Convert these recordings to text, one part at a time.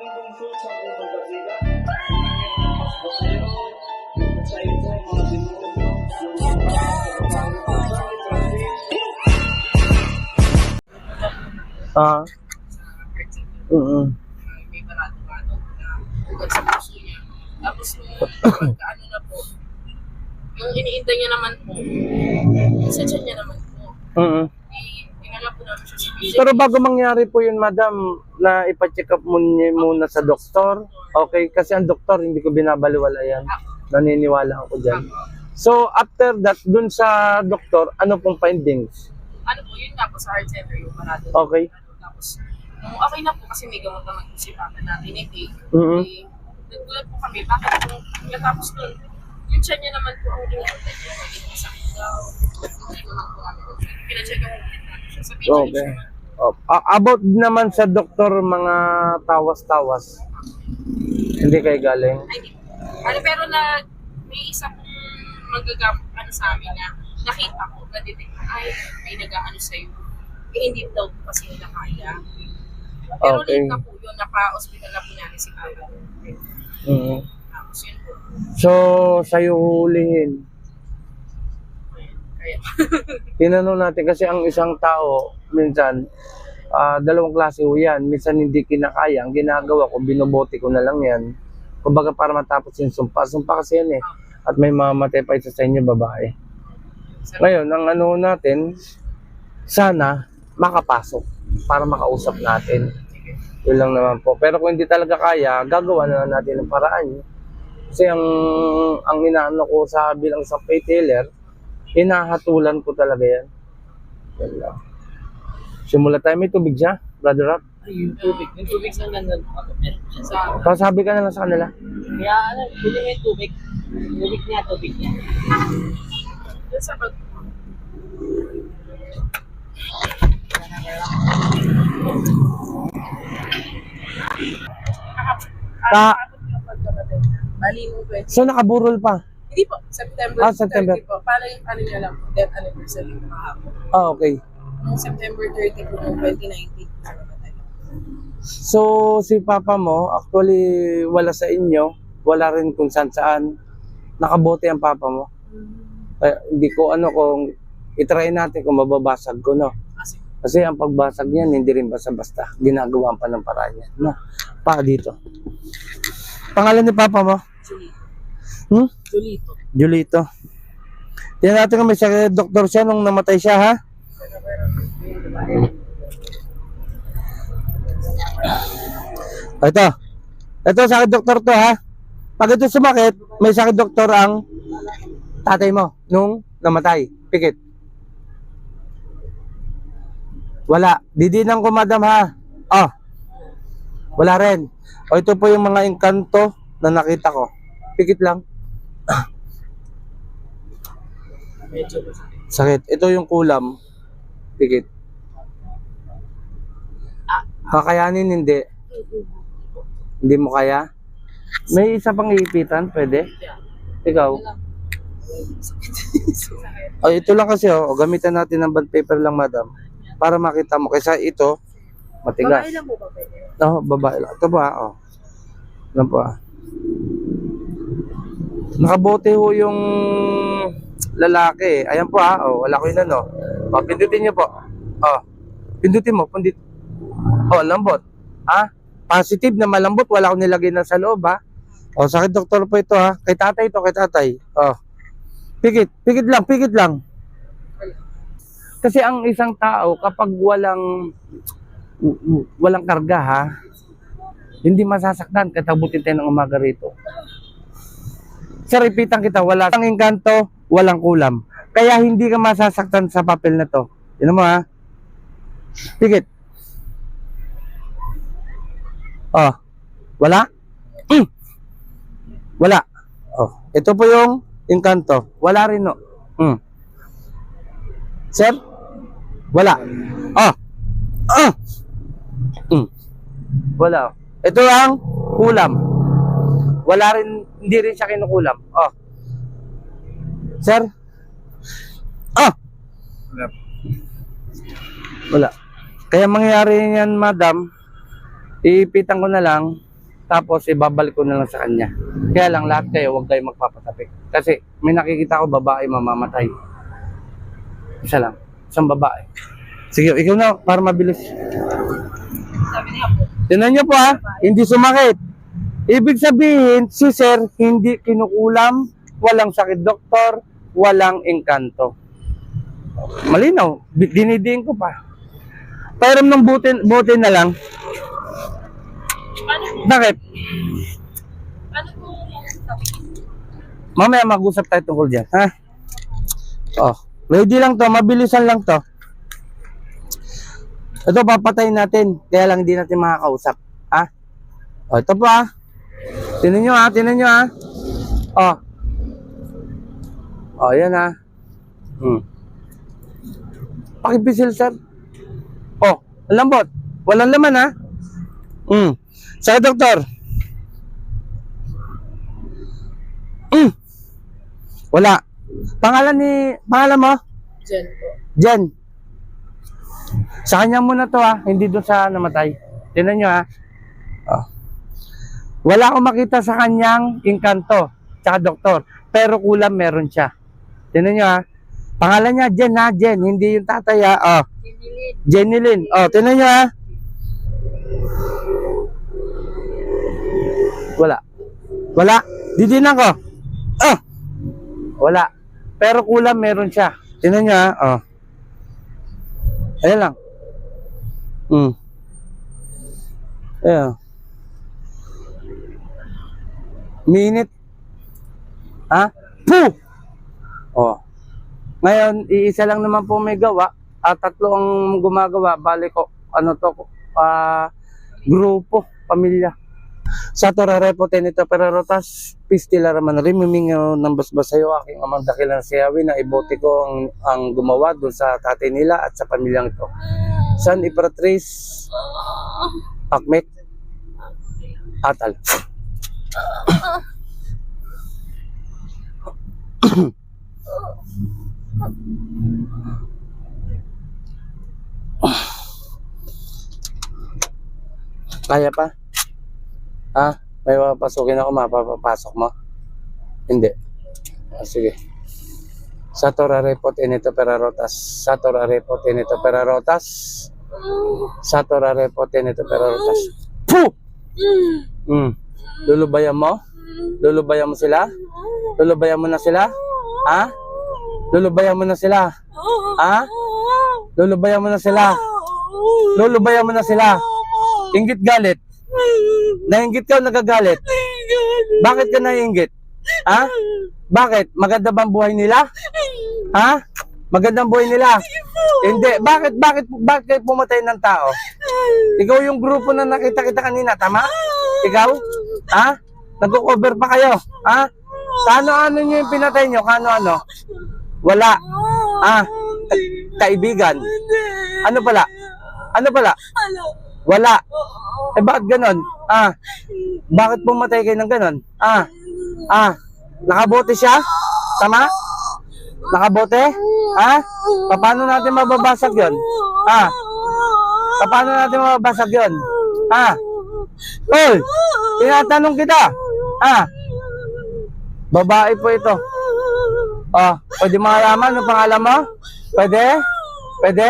magandang show sa unang basila. Sa ito, mga demonyo, yung mga Ah. Mm. may barato-barato na ugat sa puso niya. Tapos nung pagkaano na po, yung iniintay niya naman po, sa tiyan niya naman po, Mm. eh, inala po namin siya sa PJ. Pero bago mangyari po yun, madam, na ipa-check up muna, muna sa doktor. Okay, kasi ang doktor hindi ko binabaliwala yan. Naniniwala ako dyan. So, after that, dun sa doktor, ano pong findings? Ano po, yun nga po sa heart center yung barato. Okay. Tapos, nung okay na po kasi may gamot naman po si Papa natin eh, eh, Mhm. eh, nagulat po kami, bakit nung pagkatapos nun, yung tiyan niya naman po ang iniintay niya, hindi po sakit daw. Hindi ko lang po kami. Pinacheck up po natin siya. Sa PJ Okay. Oh, about naman sa doktor, mga tawas-tawas. Hindi kayo galing. Ay. Ano, pero na, may isa pong magagamit ano sa amin na nakita ko, na-detect na, ay, may nag-ano sa'yo. Eh, hindi daw kasi nila kaya. Pero Okay. late na po yun, napa-hospital na po natin si Kaya. Mhm. Tapos yun po. So, sa'yo hulihin. Kaya, Tinanong natin kasi ang isang tao, minsan, ah, dalawang klase ho yan. Minsan hindi kinakaya. Ang ginagawa ko, binobote ko na lang yan. Kumbaga para matapos yung sumpa. Sumpa kasi yan eh. At may mamatay pa isa sa inyo, babae. Ngayon, ang ano natin, sana makapasok para makausap natin. Yun lang naman po. Pero kung hindi talaga kaya, gagawa na natin ng paraan. Kasi ang, ang inaano ko sa bilang sa retailer, hinahatulan ko talaga yan. Yan lang. Simula tayo, may tubig siya, brother Rap. Ay, yung tubig. Yung tubig sa sa, Pasabi ka na lang sa kanila. Kaya ano, bili mo yung tubig. Tubig niya, tubig niya. yun sa pag, Ta- Bali nung 20. So nakaburol pa. Hindi po, September, Ah, September. 30 po. Paano yung ano niya lang death anniversary ng kahapon. Ah, okay. Nung September 30 po, noong 2019. namatay. So si papa mo, actually wala sa inyo, wala rin kung saan saan. Nakabote ang papa mo. Kaya, hindi ko ano kung itry natin kung mababasag ko, no? Kasi, Kasi ang pagbasag niyan, hindi rin basta-basta. Ginagawa pa ng paraan yan. No? Pa dito. Pangalan ni papa mo? Julito. Hmm? Julito. Julito. Tingnan natin kung may sakit doktor siya nung namatay siya, ha? Ah, Ito. Ito, sakit doktor to, ha? Pag ito sumakit, may sakit doktor ang tatay mo nung namatay. Pikit. Wala. Didinan ko, madam, ha? Oh. Wala rin. O, ito po yung mga engkanto na nakita ko. Pikit lang. Medyo Sakit. Ito yung kulam. Pikit. Kakayanin hindi. Hindi mo kaya? May isa pang iipitan, pwede? Ikaw? Oh, ito lang kasi oh. Gamitan natin ng bond paper lang, madam. Para makita mo. Kaysa ito, matigas. Babae lang po ba pwede? Oo, babae lang. Ito ba? Oh. Ano pa? Nakabote ho yung lalaki. Ayan po ha. Oh, wala ko yun ano. Oh, pindutin niyo po. Oh. Pindutin mo. Pundit. Oh, lambot. Ha? Positive na malambot. Wala ko nilagay na sa loob ha. Oh, sakit doktor po ito ha. Kay tatay ito, kay tatay. Oh. Pikit. Pikit lang, pikit lang. Kasi ang isang tao kapag walang walang karga ha, hindi masasaktan katabutin tayo ng umaga rito. Sa repeatan kita, wala kang engkanto, walang kulam. Kaya hindi ka masasaktan sa papel na to. Yun mo ha. Pikit. Oh. Wala? Mm. Wala. Oh. Ito po yung engkanto. Wala rin no. Mm. Sir? Wala. Oh. Ah. Mm. Wala. Ito ang kulam. Wala rin, hindi rin siya kinukulam. Oh. Sir? Ah. Wala. Kaya mangyayari yan, madam, iipitan ko na lang tapos ibabalik ko na lang sa kanya. Kaya lang lahat kayo, huwag kayo magpapatapik. Kasi may nakikita ko babae mamamatay. Isa lang, isang babae. Sige, ikaw na, para mabilis. Sabi niya po, Tinan niyo po ha, hindi sumakit. Ibig sabihin, si sir hindi kinukulam, walang sakit doktor, walang engkanto. Malinaw, dinidiin ko pa. Pero ng buti, buti na lang. paano po, Bakit? niya, Mamaya mag-usap tayo tungkol dyan, ha? Oh, ready lang to, mabilisan lang to. Ito, papatayin natin. Kaya lang hindi natin makakausap. Ha? O, ito po ha. Tinan nyo ha, tinan nyo ha. O. O, yan ha. Hmm. Pakipisil, sir. O, ang lambot. Walang laman ha. Hmm. Sa doktor. Hmm. Wala. Pangalan ni, pangalan mo? Jen po. Jen. Sa kanya muna to ha, hindi doon sa namatay. Tinan nyo ha. Wala akong makita sa kanyang inkanto, tsaka doktor. Pero kulam meron siya. Tinan nyo ha. Pangalan niya Jen ha, Jen. Hindi yung tatay ha. Oh. Jenilyn. Oh, tinan nyo ha. Wala. Wala. Didinan ko. Oh. Wala. Pero kulam meron siya. Tinan nyo ha. Oh. Ayan lang. Hmm. Ayan. Minute. Ha? Puh! Oh. Ngayon, iisa lang naman po may gawa. At tatlo ang gumagawa. Bali ko, ano to, ah, grupo, pamilya. Sa Torarepo, Tenito Pererotas, Pistila Raman rin, mimingaw ng basbas sa'yo, aking amang dakilang siyawi na ibote ko ang, ang gumawa doon sa tatay nila at sa pamilyang ito. San Ipratrice, Akmet, Atal. Kaya pa? Ha? May papasukin ako, mapapapasok mo? Hindi. Ah, sige. Sa Repot Inito Perarotas. Sa Repot Inito Perarotas. Sa Repot Inito Perarotas. Puh! Mm. Lulubayan mo? Lulubayan mo sila? Lulubayan mo na sila? Ha? Lulubayan mo na sila? Ha? Lulubayan mo na sila? Lulubayan mo na sila? Ingit galit? Nainggit ka o nagagalit? Bakit ka nainggit? Ha? Bakit? Maganda bang buhay nila? Ha? Magandang buhay nila? Hindi. Bakit, bakit, bakit pumatay ng tao? Ikaw yung grupo na nakita kita kanina, tama? Ikaw? Ha? Nagko-cover pa kayo? Ha? Kano-ano nyo yung pinatay nyo? Kano-ano? Wala. Ka- kaibigan. Ano pala? Ano pala? Wala. Eh bakit ganon? Ah, bakit pumatay kayo ng ganon? Ah, ah, nakabote siya? Tama? Nakabote? Ha? Paano natin mababasag yon? Ah, paano natin mababasag yon? Ah, Hoy, tinatanong kita. Ah, babae po ito. Oh, pwede malaman ang pangalan mo? Pwede? Pwede?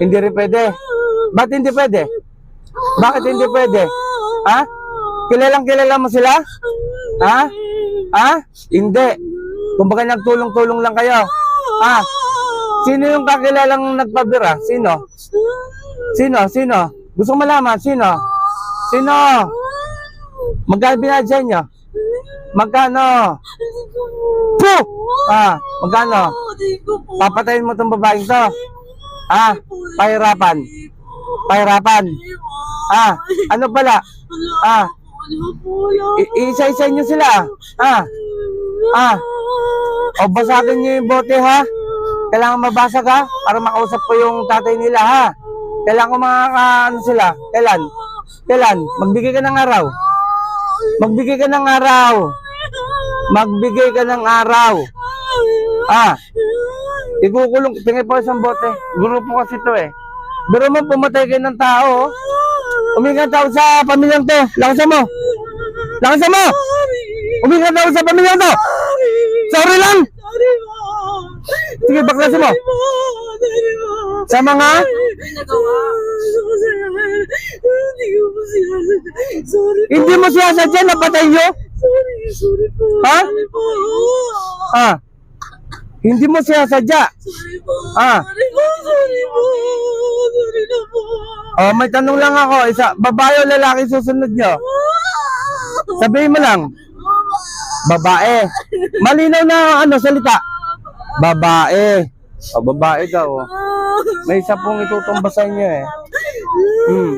Hindi rin pwede. Ba't hindi pwede? Bakit hindi pwede? Ha? Kilalang kilala mo sila? Ha? Ha? Hindi. Kumbaga nagtulong-tulong lang kayo. Ha? Sino yung kakilalang nagpabira? Sino? Sino? Sino? Gusto malaman. Sino? Sino? Magkano binadya nyo? Magkano? Puh! Ah, magkano? Papatayin mo tong babaeng to. Ah, pahirapan. Pahirapan. Ah, ano pala? Ah, isa-isa nyo sila. Ah, ah. O basagin nyo yung bote ha. Kailangan mabasag ha. Para makausap ko yung tatay nila ha. Kailangan ko mga ka- ano sila. Kailan? Kailan? Magbigay ka ng araw. Magbigay ka ng araw. Magbigay ka ng araw. Ah, ikukulong. Tingin po isang bote. Grupo kasi to eh. Pero mo pumatay kayo ng tao. Umingat daw sa pamilyang to. Lakasan mo. Lakasan mo. Umingat daw sa pamilyang to. Sorry lang. Sige, baklasin mo. Sa mga. Hindi sinasadya. Hindi mo siya sadya napatay nyo. Sorry, sorry po. Ha? Sorry. Hindi mo siya sadya. Sorry po. Ah. Sorry po, sorry po. Sorry na po. May tanong lang ako. Isa, babae o lalaki susunod nyo? Sabihin mo lang. Babae. Malinaw na ano salita. Babae. O, babae daw. oh. May isa pong itutumba sa inyo eh. Hmm.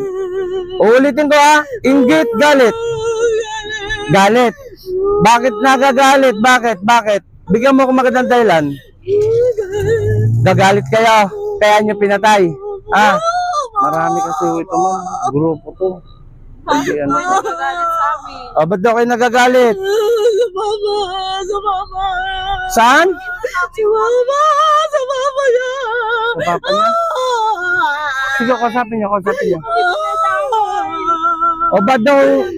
Uulitin ko ha. Inggit, galit. Galit. Bakit nagagalit? Bakit? Bakit? Bigyan mo ko magandang dahilan. Gagalit kayo. Kaya nyo pinatay. Ah, marami kasi ito ma'am. Grupo to. Hindi ano. Oh, ba't daw kayo nagagalit? Sa mama, sa mama. Saan? Si mama, sa mama niya. Sa papa niya? Sige, kausapin niyo, kausapin niyo. O, ba't daw... Sorry,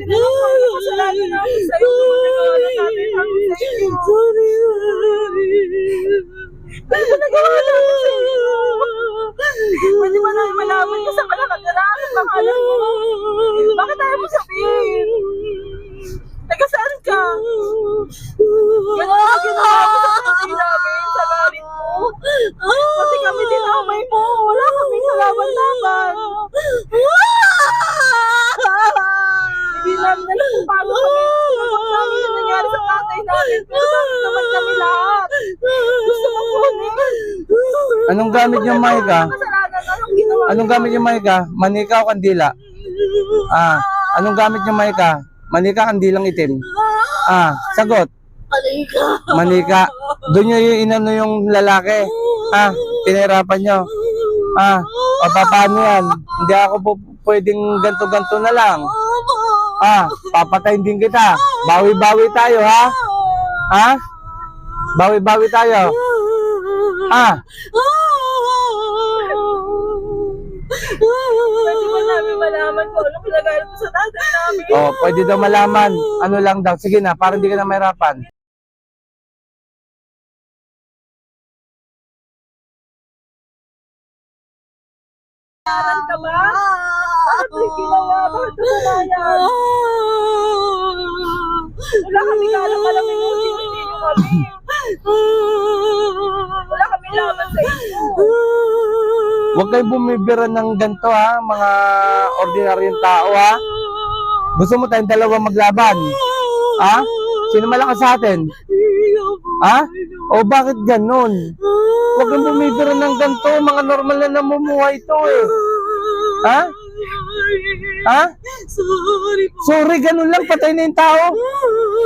sorry. Ano ba nagawa namin sa'yo? Pwede ba namin malaman kung saan ka nakatira? Pangalan mo? Bakit tayo mo sabihin? Taga saan ka? Yan ang ginawa mo sa tatay namin, sa galit mo. Pati kami dinamay mo. Wala kaming kalaban-laban. Hindi namin alam kung paano kami nagot namin yung nangyari sa tatay namin. Pero bakit naman kami lahat? Gusto mo kunin? Anong gamit niyo, Maika? Anong gamit niyo, Maika? Manika o kandila? Ah, anong gamit niyo, Maika? Manika, kandilang itim? Ah, sagot. Alika. Manika. Doon niyo yung inano yung lalaki. Ah, pinahirapan niyo. Ah, o paano yan? Hindi ako po pwedeng ganto-ganto na lang. Ah, papatayin din kita. Bawi-bawi tayo, ha? Ha? Bawi-bawi tayo. Ah, Pwede ba namin malaman kung ano pinagalit mo sa tatay namin? oh, pwede daw malaman. Ano lang daw. Sige na, para hindi ka na mahirapan. Aral ka ba? Bakit mo yung ginawa? Bakit ka pumayag? Wala kami kalam-alam yung hindi nyo kami. Wala kami laban sa inyo. Huwag kayong bumibira ng ganito ha, mga ordinaryong tao ha. Gusto mo tayong dalawa maglaban? Ha? Sino malakas sa atin? Ha? O bakit ganun? Huwag kang bumibira ng ganito, mga normal na namumuhay ito eh. Ha? Ha? Sorry po. Sorry, ganun lang, patay na yung tao.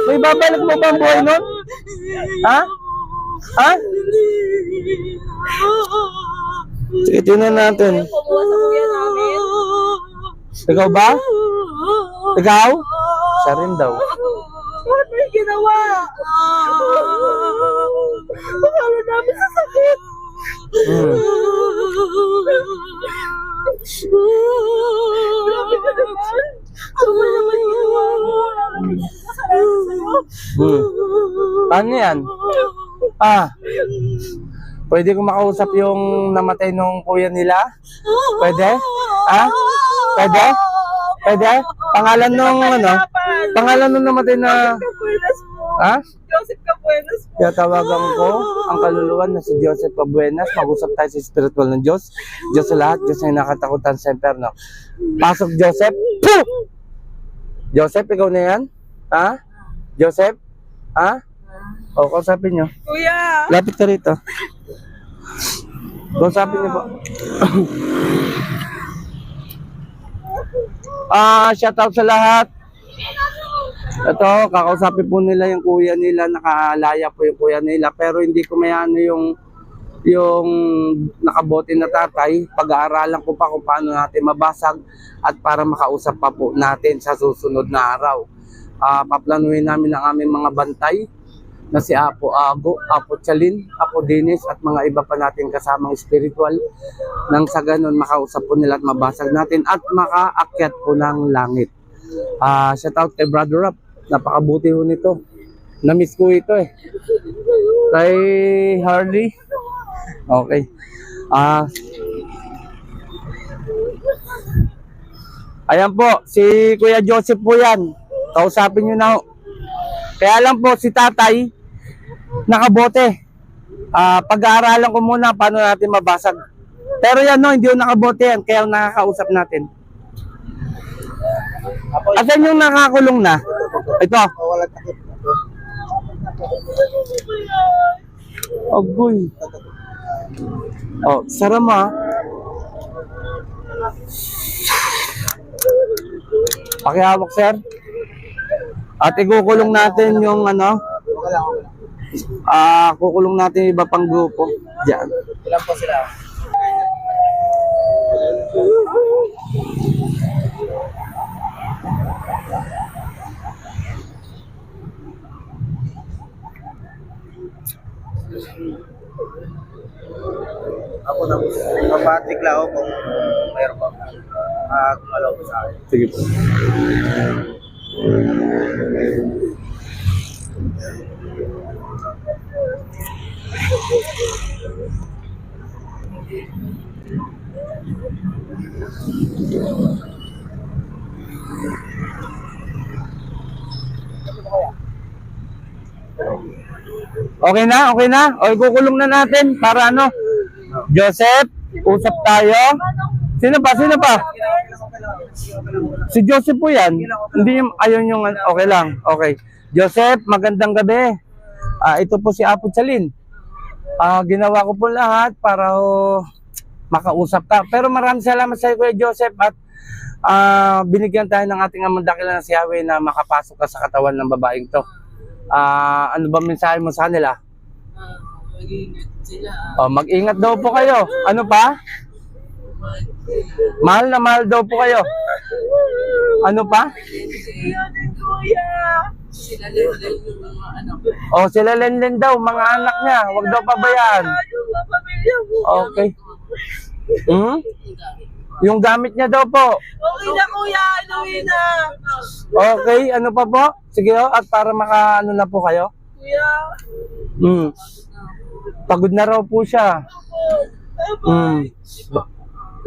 May babalik mo ba ang buhay nun? Ha? Ha? Sige, tingnan natin. Kumuha sa kuya namin. Ikaw ba? Ikaw? Siya rin daw. Bakit yung ginawa? Pakala namin sa sakit. Hmm. Grabe ka naman. Ginawa mo? Sa'yo. Hmm. Paano yan? Ah. Pwede ko makausap yung namatay nung kuya nila? Pwede? Ah? Pwede? Pwede? Pangalan nung ano? Pangalan nung namatay na... Ha? Joseph Cabuenas po. Kaya tawagan ko ang kaluluwa na si Joseph Cabuenas. Mag-usap tayo sa spiritual ng Diyos. Diyos sa lahat. Diyos na nakatakutan sa imperno. Pasok, Joseph. Puh! Joseph, ikaw na yan? Ha? Joseph? Ha? O, kausapin nyo. Kuya! Lapit ka rito. Kausapin niyo po. Ah, shout out sa lahat. Ito, kakausapin po nila yung kuya nila, nakaalaya po yung kuya nila, pero hindi ko may ano yung yung nakabote na tatay, pag-aaralan ko pa kung paano natin mabasag at para makausap pa po natin sa susunod na araw. Ah, paplanuhin namin ang aming mga bantay na si Apo Ago, Apo Chalin, Apo Dennis at mga iba pa natin kasamang spiritual nang sa ganun makausap po nila at mabasag natin at makaakyat po ng langit. Ah, shout out kay Brother Rap. Napakabuti ho nito. Na-miss ko ito eh. Kay Harley. Okay. Ah, Ayan po, si Kuya Joseph po yan. Kausapin nyo na ho. Kaya lang po, si tatay, nakabote. Ah, pag-aaralan ko muna paano natin mabasag. Pero yan no, hindi yung nakabote yan, kaya nakakausap natin. Asan yung nakakulong na? Ito. Takip. Agoy. Oh, sara mo ah. Pakihawak, sir. At ikukulong natin yung ano, Okay lang, okay lang. Ah, kukulong natin yung iba pang grupo. Diyan. Ilan po sila? Ako na mapatik lang ako kung mayroon pa. Ah, gumalaw ko sa akin. Sige po. Okay na, okay na. O, ikukulong na natin para ano. Joseph, usap tayo. Sino pa, sino pa? Si Joseph po yan. Hindi ayun yung, okay lang. Okay. Joseph, magandang gabi. Ah, ito po si Apo Chalin. Ah, ginawa ko po lahat para oh, makausap ka. Pero maraming salamat sa iyo, Kuya Joseph, at ah, binigyan tayo ng ating amang dakilan na si Yahweh na makapasok ka sa katawan ng babaeng to. Ah, ano ba mensahe mo sa kanila? Mag-ingat sila. Oh, mag-ingat daw po kayo. Ano pa? Mahal na mahal daw po kayo. Ano pa? Kuya. Sila din yung mga anak. Oh, sila Lenlen daw, mga anak niya. Huwag daw pabayaan. Okay. Hmm? Yung gamit niya daw po. Okay na, kuya. Inuwi na. Okay, ano pa po? Sige oh, at para maka ano na po kayo. Kuya. Hmm. Pagod na raw po siya. Hmm.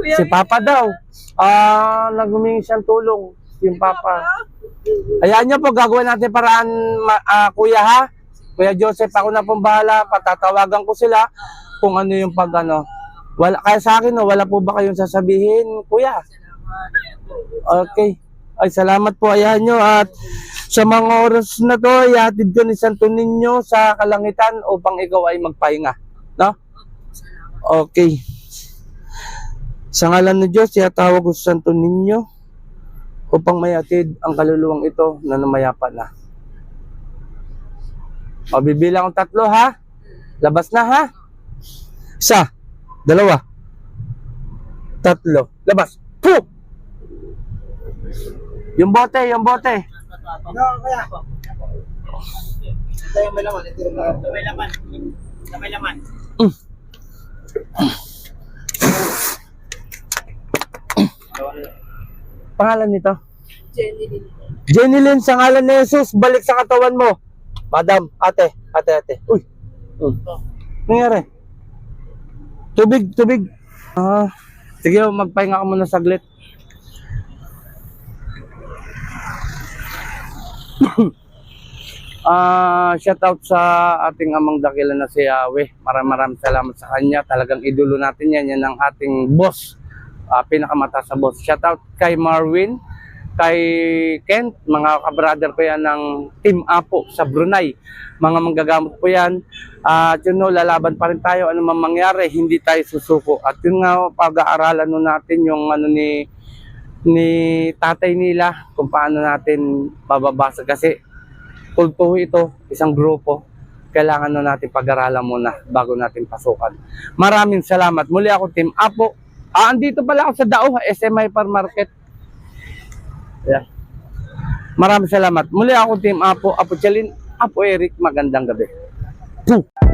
Si Papa daw. Ah, naghumingi siyang tulong. Yung Papa. Ayan niyo po, gagawin natin paraan, ah, Kuya ha. Kuya Joseph, ako na pong bahala. Patatawagan ko sila kung ano yung pag ano. Wala, kaya sa akin, no, wala po ba kayong sasabihin, Kuya? Okay. Ay, salamat po. Ayan nyo. At sa mga oras na to, ihatid ko ni Santo Niño sa kalangitan upang ikaw ay magpahinga. No? Okay. Sa ngalan ng Diyos, ihatawag ko sa Santo Niño upang mayatid ang kaluluwang ito na namayapa na. O, bibilang ang tatlo ha. Labas na ha. Isa. Dalawa. Tatlo. Labas. Puh! Yung bote, yung bote. No, kaya. Ito yung may laman. Ito yung may laman. Ito may laman. Pangalan nito? Jenny din. Jenny Lynn, sa ngalan ni Jesus, balik sa katawan mo. Madam, ate, ate, ate. Uy. Hmm. Nangyari? Tubig, tubig. Ah, sige, magpahinga ka muna saglit. Ah, shout out sa ating amang dakilan na si Yahweh. Maraming maraming salamat sa kanya. Talagang idolo natin yan. Yan ang ating boss. Ah, pinakamataas sa boss. Shout out kay Marwin, kay Kent, mga kabrother ko yan ng Team Apo sa Brunei. Mga manggagamot po yan. At yun no, lalaban pa rin tayo. Ano man mangyari, hindi tayo susuko. At yun nga, pag-aaralan no natin yung ano ni ni tatay nila kung paano natin bababasa kasi kulto ito, isang grupo, kailangan na natin pag-aralan muna bago natin pasukan. Maraming salamat. Muli ako, Team Apo. Ah, andito pala ako sa Dao, SMI Par. Ayan. Maraming salamat. Muli ako, Team Apo. Apo Chalin, Apo Eric, magandang gabi. Puh!